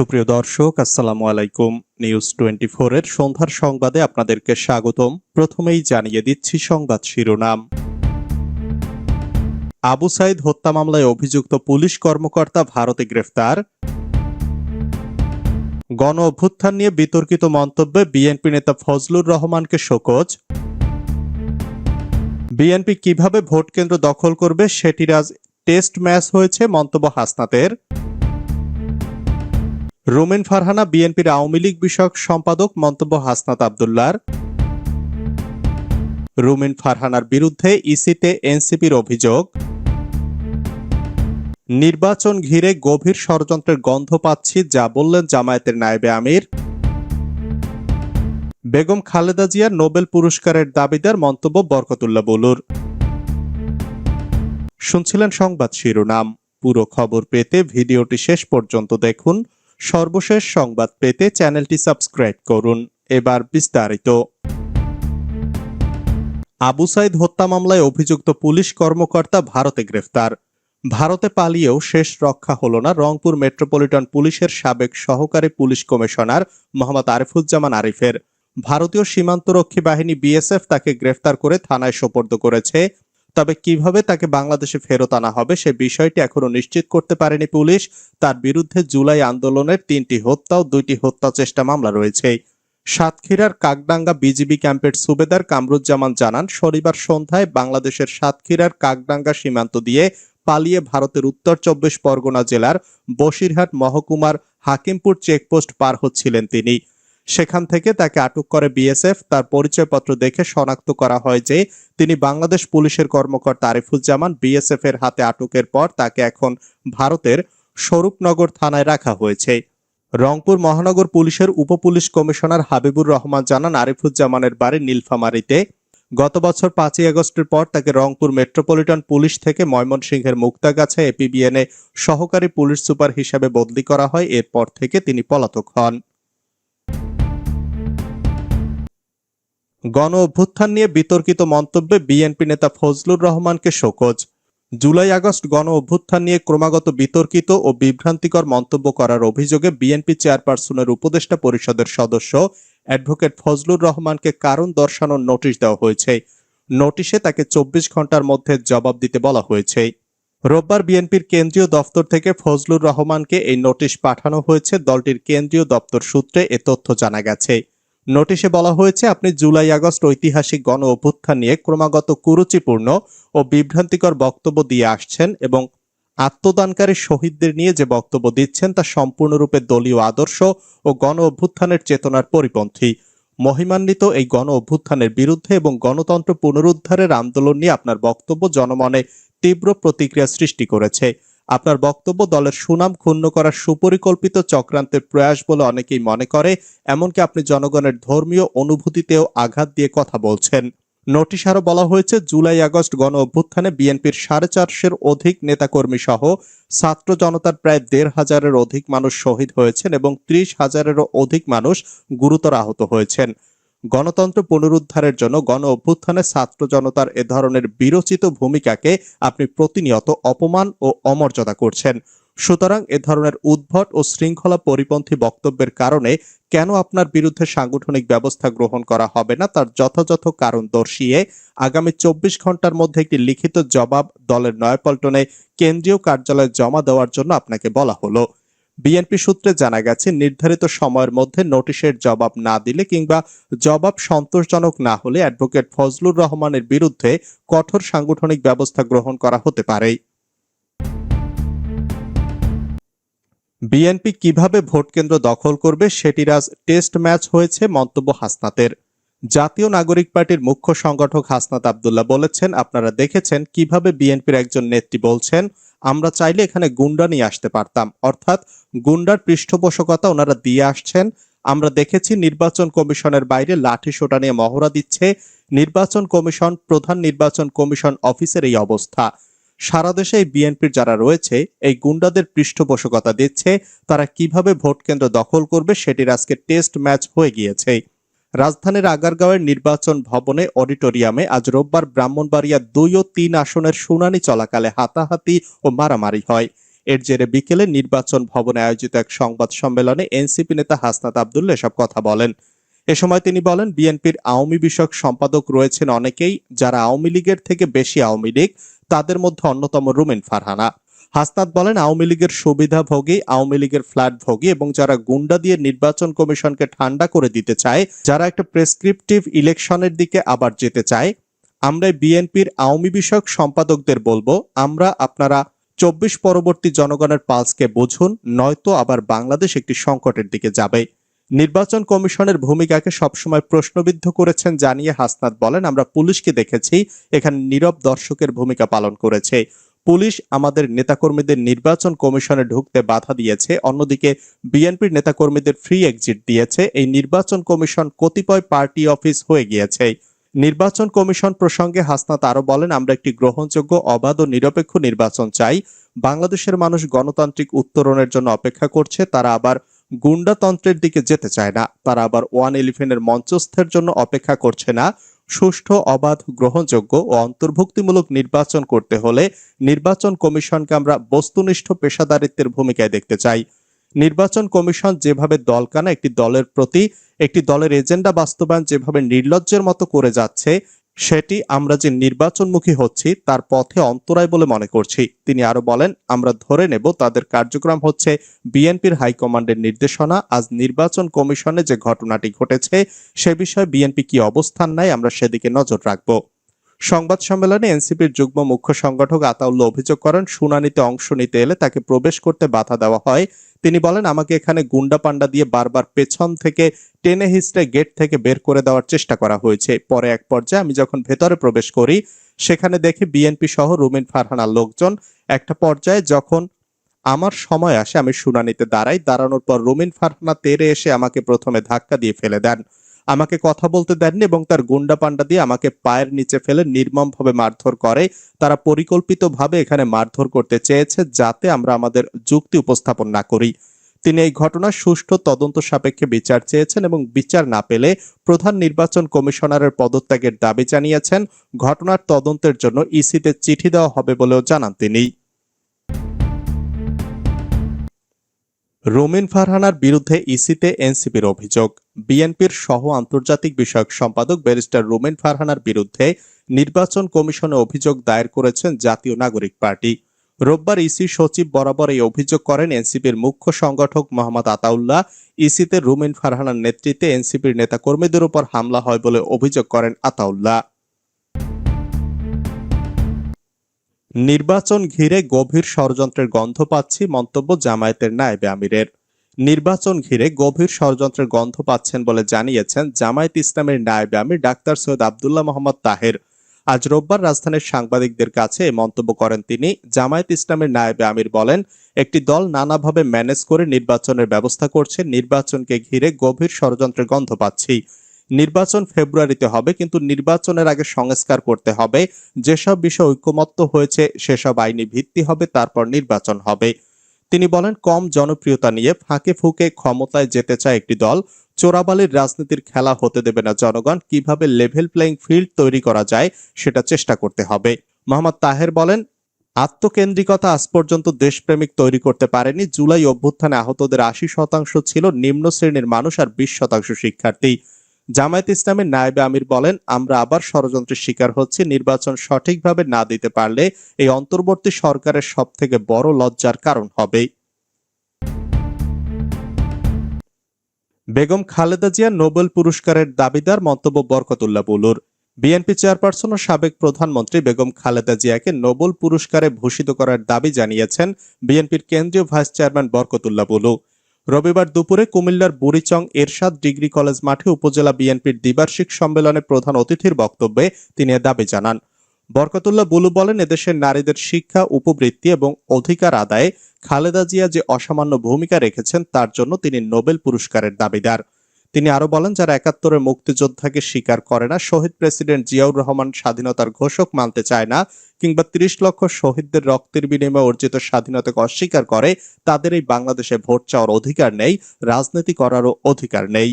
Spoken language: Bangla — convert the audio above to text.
সুপ্রিয় দর্শক, আসসালামু আলাইকুম। নিউজ টোয়েন্টি এর সন্ধ্যার সংবাদে আপনাদেরকে স্বাগতম। প্রথমেই জানিয়ে দিচ্ছি সংবাদ শিরোনাম। আবু সাইদ হত্যা মামলায় অভিযুক্ত পুলিশ কর্মকর্তা ভারতে গ্রেফতার। গণ অভ্যুত্থান নিয়ে বিতর্কিত মন্তব্যে বিএনপি নেতা ফজলুর রহমানকে শোকজ। বিএনপি কীভাবে ভোট কেন্দ্র দখল করবে সেটির আজ টেস্ট ম্যাচ হয়েছে মন্তব্য হাসনাতের। রুমিন ফারহানা বিএনপির আওয়ামী লীগ বিষয়ক সম্পাদক মন্তব্য হাসনাত আবদুল্লার। রুমিন ফারহানার বিরুদ্ধে ইসিতে এনসিপির অভিযোগ। নির্বাচন ঘিরে গভীর ষড়যন্ত্রের গন্ধ পাচ্ছি, যা বললেন জামায়াতের নায়েবে আমির। বেগম খালেদা জিয়ার নোবেল পুরস্কারের দাবিদার মন্তব্য বরকতুল্লাহ বলুর। শুনছিলেন সংবাদ শিরোনাম। পুরো খবর পেতে ভিডিওটি শেষ পর্যন্ত দেখুন। সর্বশেষ সংবাদ পেতে চ্যানেলটি সাবস্ক্রাইব করুন। এবার বিস্তারিত। আবু সাইদ হত্যা মামলায় অভিযুক্ত পুলিশ কর্মকর্তা ভারতে গ্রেফতার। ভারতে পালিয়েও শেষ রক্ষা হল না রংপুর মেট্রোপলিটন পুলিশের সাবেক সহকারী পুলিশ কমিশনার মোহাম্মদ আরিফুজ্জামান আরিফের। ভারতীয় সীমান্তরক্ষী বাহিনী বিএসএফ তাকে গ্রেফতার করে থানায় সোপর্দ করেছে তবে কীভাবে তাকে বাংলাদেশে ফেরত আনা হবে সে বিষয়টি এখনও নিশ্চিত করতে পারেনি পুলিশ। তার বিরুদ্ধে জুলাই আন্দোলনের তিনটি হত্যা ও দুইটি হত্যা চেষ্টা মামলা রয়েছে। সাতক্ষীরার কাকডাঙ্গা বিজিবি ক্যাম্পের সুবেদার কামরুজ্জামান জানান, শনিবার সন্ধ্যায় বাংলাদেশের সাতক্ষীরার কাকডাঙ্গা সীমান্ত দিয়ে পালিয়ে ভারতের উত্তর চব্বিশ পরগনা জেলার বসিরহাট মহকুমার হাকিমপুর চেকপোস্ট পার হচ্ছিলেন তিনি। সেখান থেকে তাকে আটক করে বিএসএফ। তার পরিচয়পত্র দেখে শনাক্ত করা হয় যে, তিনি বাংলাদেশ পুলিশের কর্মকর্তা আরিফুজ্জামান বিএসএফ এর হাতে আটকের পর তাকে এখন ভারতের স্বরূপনগর থানায় রাখা হয়েছে। রংপুর মহানগর পুলিশের উপপুলিশ কমিশনার হাবিবুর রহমান জানান, আরিফুজ্জামানের বাড়ি নীলফামারীতে। গত বছর পাঁচই আগস্টের পর তাকে রংপুর মেট্রোপলিটন পুলিশ থেকে ময়মনসিংহের মুক্তাগাছা এপিবিএনে সহকারী পুলিশ সুপার হিসেবে বদলি করা হয়। এরপর থেকে তিনি পলাতক হন। গণ অভ্যুত্থান নিয়ে বিতর্কিত মন্তব্যে বিএনপি নেতা ফজলুর রহমানকে শোকজ। জুলাই আগস্ট গণ অভ্যুত্থান নিয়ে ক্রমাগত বিতর্কিত ও বিভ্রান্তিকর মন্তব্য করার অভিযোগে বিএনপি চেয়ারপারসনের উপদেষ্টা পরিষদের সদস্য অ্যাডভোকেট ফজলুর রহমানকে কারণ দর্শানোর নোটিশ দেওয়া হয়েছে। নোটিশে তাকে চব্বিশ ঘণ্টার মধ্যে জবাব দিতে বলা হয়েছে। রোববার বিএনপির কেন্দ্রীয় দপ্তর থেকে ফজলুর রহমানকে এই নোটিশ পাঠানো হয়েছে। দলটির কেন্দ্রীয় দপ্তর সূত্রে এ তথ্য জানা গেছে। নোটিশে বলা হয়েছে, আপনি জুলাই আগস্ট ঐতিহাসিক গণ অভ্যুত্থান নিয়ে ক্রমাগত কুরুচিপূর্ণ ও বিভ্রান্তিকর বক্তব্য দিয়ে আসছেন এবং আত্মদানকারী শহীদদের নিয়ে যে বক্তব্য দিচ্ছেন তা সম্পূর্ণরূপে দলীয় আদর্শ ও গণ অভ্যুত্থানের চেতনার পরিপন্থী। মহিমান্বিত এই গণ অভ্যুত্থানের বিরুদ্ধে এবং গণতন্ত্র পুনরুদ্ধারের আন্দোলন নিয়ে আপনার বক্তব্য জনমনে তীব্র প্রতিক্রিয়া সৃষ্টি করেছে। আপনার বক্তব্য দলের সুনাম ক্ষুণ্ণ করার সুপরিকল্পিত চক্রান্তের প্রয়াস বলে অনেকেই মনে করে, এমনকি আপনি জনগণের ধর্মীয় অনুভূতিতেও আঘাত দিয়ে কথা বলছেন। নোটিশ আরও বলা হয়েছে, জুলাই আগস্ট গণ অভ্যুত্থানে বিএনপির সাড়ে চারশের অধিক নেতাকর্মী সহ ছাত্র জনতার প্রায় দেড় হাজারের অধিক মানুষ শহীদ হয়েছেন এবং ত্রিশ হাজারেরও অধিক মানুষ গুরুতর আহত হয়েছেন। গণতন্ত্র পুনরুদ্ধারের জন্য গণ অভ্যুত্থানে ছাত্র জনতার এ ধরনের বিরচিত ভূমিকাকে আপনি প্রতিনিয়ত অপমান ও অমর্যাদা করছেন। সুতরাং এ ধরনের উদ্ভট ও শৃঙ্খলা পরিপন্থী বক্তব্যের কারণে কেন আপনার বিরুদ্ধে সাংগঠনিক ব্যবস্থা গ্রহণ করা হবে না তার যথাযথ কারণ দর্শিয়ে আগামী চব্বিশ ঘণ্টার মধ্যে একটি লিখিত জবাব দলের নয়াপল্টনে কেন্দ্রীয় কার্যালয়ে জমা দেওয়ার জন্য আপনাকে বলা হলো। বিএনপি সূত্রে জানা গেছে, নির্ধারিত সময়ের মধ্যে নোটিশের জবাব না দিলে কিংবা জবাব সন্তোষজনক না হলে অ্যাডভোকেট ফজলুর রহমানের বিরুদ্ধে কঠোর সাংগঠনিক ব্যবস্থা গ্রহণ করা হতে পারে। বিএনপি কীভাবে ভোট কেন্দ্র দখল করবে সেটির আজ টেস্ট ম্যাচ হয়েছে মন্তব্য হাসনাতের। জাতীয় নাগরিক পার্টির মুখ্য সংগঠক হাসনাত আবদুল্লাহ বলেছেন, আপনারা দেখেছেন কীভাবে বিএনপির একজন নেত্রী বলছেন আমরা চাইলে এখানে গুন্ডা নিয়ে আসতে পারতাম। অর্থাৎ গুন্ডার পৃষ্ঠপোষকতা ওনারা দিয়ে আসছেন। আমরা দেখেছি নির্বাচন কমিশনের বাইরে লাঠি সোটা নিয়ে মহড়া দিচ্ছে। নির্বাচন কমিশন, প্রধান নির্বাচন কমিশন অফিসের এই অবস্থা। সারা দেশে বিএনপির যারা রয়েছে, এই গুন্ডাদের পৃষ্ঠপোষকতা দিচ্ছে। তারা কীভাবে ভোট কেন্দ্র দখল করবে সেটির আজকে টেস্ট ম্যাচ হয়ে গিয়েছে। রাজধানীর আগারগাঁওয়ের নির্বাচন ভবনে অডিটোরিয়ামে আজ রোববার ব্রাহ্মণবাড়িয়া দুই ও তিন আসনের শুনানি চলাকালে হাতাহাতি ও মারামারি হয়। এর জেরে বিকেলে নির্বাচন ভবনে আয়োজিত এক সংবাদ সম্মেলনে এনসিপি নেতা হাসনাত আবদুল্লা এসব কথা বলেন। এ সময় তিনি বলেন, বিএনপির আওয়ামী বিষয়ক সম্পাদক রয়েছেন অনেকেই, যারা আওয়ামী লীগের থেকে বেশি আওয়ামী লীগ, তাদের মধ্যে অন্যতম রুমিন ফারহানা। হাসনাত বলেন, আওয়ামী লীগের সুবিধাভোগী আওয়ামী লীগের ফ্ল্যাট ভোগী এবং যারা গুন্ডা দিয়ে নির্বাচন কমিশনকে ঠান্ডা করে দিতে চায়, যারা একটা প্রেসক্রিপটিভ ইলেকশনের দিকে আবার যেতে চায়, আমরা বিএনপির আওয়ামী বিষয়ক সম্পাদকদের বলব, আমরা আপনারা চব্বিশ পরবর্তী জনগণের পালসকে বুঝুন, নয়তো আবার বাংলাদেশ একটি সংকটের দিকে যাবে। নির্বাচন কমিশনের ভূমিকাকে সবসময় প্রশ্নবিদ্ধ করেছেন জানিয়ে হাসনাত বলেন, আমরা পুলিশকে দেখেছি, এখানে নীরব দর্শকের ভূমিকা পালন করেছে। পুলিশ আমাদের নেতাকর্মীদের নির্বাচন কমিশনে ঢুকতে বাধা দিয়েছে। অন্যদিকে বিএনপির নেতাকর্মীদের ফ্রি এক্সিট দিয়েছে। এই নির্বাচন কমিশন কতিপয় পার্টি অফিস হয়ে গিয়েছে। নির্বাচন কমিশন প্রসঙ্গে হাসনাত আরও বলেন, আমরা একটি গ্রহণযোগ্য, অবাধ ও নিরপেক্ষ নির্বাচন চাই। বাংলাদেশের মানুষ গণতান্ত্রিক উত্তরণের জন্য অপেক্ষা করছে, তারা আবার গুন্ডাতন্ত্রের দিকে যেতে চায় না। তারা আবার ওয়ান ইলেভেনের মঞ্চস্থের জন্য অপেক্ষা করছে না। সুষ্ঠু, অবাধ, গ্রহণযোগ্য ও অন্তর্ভুক্তিমূলক নির্বাচন করতে হলে নির্বাচন কমিশনকে আমরা বস্তুনিষ্ঠ পেশাদারিত্বের ভূমিকায় দেখতে চাই। নির্বাচন কমিশন যেভাবে দলকানা একটি দলের প্রতি, একটি দলের এজেন্ডা বাস্তবায়ন যেভাবে নির্লজ্জের মতো করে যাচ্ছে সেটি আমরা যে নির্বাচনমুখী হচ্ছি, তার পথে অন্তরায় বলে মনে করছি। তিনি আরও বলেন, আমরা ধরে নেব, তাদের কার্যক্রম হচ্ছে বিএনপির হাইকমান্ডের নির্দেশনা। আজ নির্বাচন কমিশনে যে ঘটনাটি ঘটেছে, সে বিষয়ে বিএনপি কি অবস্থান নেয়, আমরা সেদিকে নজর রাখব। সংবাদ সম্মেলনে এনসিপির যুগ্ম মুখ্য সংগঠক আতাউল্লাহ অভিযোগ করেন, শুনানিতে অংশ নিতে এলে তাকে প্রবেশ করতে বাধা দেওয়া হয়। তিনি বলেন, আমাকে এখানে গুন্ডা পান্ডা দিয়ে বারবার পেছন থেকে, টেনে হিস্টে গেট থেকে বের করে দেওয়ার চেষ্টা করা হয়েছে। পরে এক পর্যায়ে আমি যখন ভেতরে প্রবেশ করি, সেখানে দেখি বিএনপি সহ রুমিন ফারহানার লোকজন। একটা পর্যায়ে যখন আমার সময় আসে, আমি শুনানিতে দাঁড়াই, দাঁড়ানোর পর রুমিন ফারহানা তেরে এসে আমাকে প্রথমে ধাক্কা দিয়ে ফেলে দেন। আমাকে কথা বলতে দেননি এবং তার গুন্ডা পান্ডা দিয়ে আমাকে পায়ের নিচে ফেলে নির্মমভাবে মারধর করে। তারা পরিকল্পিতভাবে এখানে মারধর করতে চেয়েছে যাতে আমরা আমাদের যুক্তি উপস্থাপন না করি। তিনি এই ঘটনার সুষ্ঠু তদন্ত সাপেক্ষে বিচার চেয়েছেন এবং বিচার না পেলে প্রধান নির্বাচন কমিশনারের পদত্যাগের দাবি জানিয়েছেন। ঘটনার তদন্তের জন্য ইসিতে চিঠি দেওয়া হবে বলেও জানান তিনি। রুমিন ফারহানার বিরুদ্ধে ইসিতে এনসিপির অভিযোগ। বিএনপির সহ আন্তর্জাতিক বিষয়ক সম্পাদক ব্যারিস্টার রুমিন ফারহানার বিরুদ্ধে নির্বাচন কমিশনে অভিযোগ দায়ের করেছেন জাতীয় নাগরিক পার্টি। রোববার ইসি সচিব বরাবর এই অভিযোগ করেন এনসিপির মুখ্য সংগঠক মোহাম্মদ আতাউল্লাহ। ইসিতে রুমিন ফারহানার নেতৃত্বে এনসিপির নেতাকর্মীদের উপর হামলা হয় বলে অভিযোগ করেন আতাউল্লাহ। নির্বাচন ঘিরে গভীর ষড়যন্ত্রের গন্ধ পাচ্ছি মন্তব্য জামায়াতের নায়েবে আমিরের। নির্বাচন ঘিরে গভীর ষড়যন্ত্রের গন্ধ পাচ্ছেন বলে জানিয়েছেন জামায়াত ইসলামের নায়েবে আমির ডাক্তার সৈয়দ আবদুল্লাহ মোহাম্মদ তাহের। আজ রোববার রাজধানীর সাংবাদিকদের কাছে মন্তব্য করেন তিনি। জামায়াত ইসলামের নায়েবে আমির বলেন, একটি দল নানাভাবে ম্যানেজ করে নির্বাচনের ব্যবস্থা করছে, নির্বাচনকে ঘিরে গভীর ষড়যন্ত্রের গন্ধ পাচ্ছি। নির্বাচন ফেব্রুয়ারিতে হবে, কিন্তু নির্বাচনের আগে সংস্কার করতে হবে। যেসব বিষয় ঐক্যমত্য হয়েছে, সেসব আইনি ভিত্তি হবে, তারপর নির্বাচন হবে। তিনি বলেন, কম জনপ্রিয়তা নিয়ে ফাঁকে ফুঁকে ক্ষমতায় যেতে চায় একটি দল। চোরাবালির রাজনীতির খেলা হতে দেবে না জনগণ। কীভাবে লেভেল প্লেইং ফিল্ড তৈরি করা যায় সেটা চেষ্টা করতে হবে। মোহাম্মদ তাহের বলেন, আত্মকেন্দ্রিকতা আজ পর্যন্ত দেশপ্রেমিক তৈরি করতে পারেনি। জুলাই অভ্যুত্থানে আহতদের আশি শতাংশ ছিল নিম্ন শ্রেণির মানুষ আর বিশ শতাংশ শিক্ষার্থী। জামায়াত ইসলামের নায়েবে আমির বলেন, আমরা আবার ষড়যন্ত্রের শিকার হচ্ছি। নির্বাচন সঠিকভাবে না দিতে পারলে এই অন্তর্বর্তী সরকারের সব থেকে বড় লজ্জার কারণ হবে বেগম খালেদা জিয়া নোবেল পুরস্কারের দাবিদার মন্তব্য বরকতুল্লাহ বুলুর। বিএনপি চেয়ারপারসন ও সাবেক প্রধানমন্ত্রী বেগম খালেদা জিয়াকে নোবেল পুরস্কারে ভূষিত করার দাবি জানিয়েছেন বিএনপির কেন্দ্রীয় ভাইস চেয়ারম্যান বরকতুল্লাহ বুলু। রবিবার দুপুরে কুমিল্লার বুড়িচং এরশাদ ডিগ্রি কলেজ মাঠে উপজেলা বিএনপির দ্বিবার্ষিক সম্মেলনে প্রধান অতিথির বক্তব্যে তিনি দাবি জানান। বরকতুল্লাহ বুলু বলেন, এদেশের নারীদের শিক্ষা, উপবৃত্তি এবং অধিকার আদায়ে খালেদা জিয়া যে অসামান্য ভূমিকা রেখেছেন, তার জন্য তিনি নোবেল পুরস্কারের দাবিদার। তিনি আরও বলেন, যারা একাত্তরের মুক্তিযোদ্ধাকে স্বীকার করে না, শহীদ প্রেসিডেন্ট জিয়াউর রহমান স্বাধীনতার ঘোষক মানতে চায় না, কিংবা তিরিশ লক্ষ শহীদদের রক্তের বিনিময়ে অর্জিত স্বাধীনতাকে অস্বীকার করে, তাদের এই বাংলাদেশে ভোট চাওয়ার অধিকার নেই, রাজনীতি করারও অধিকার নেই।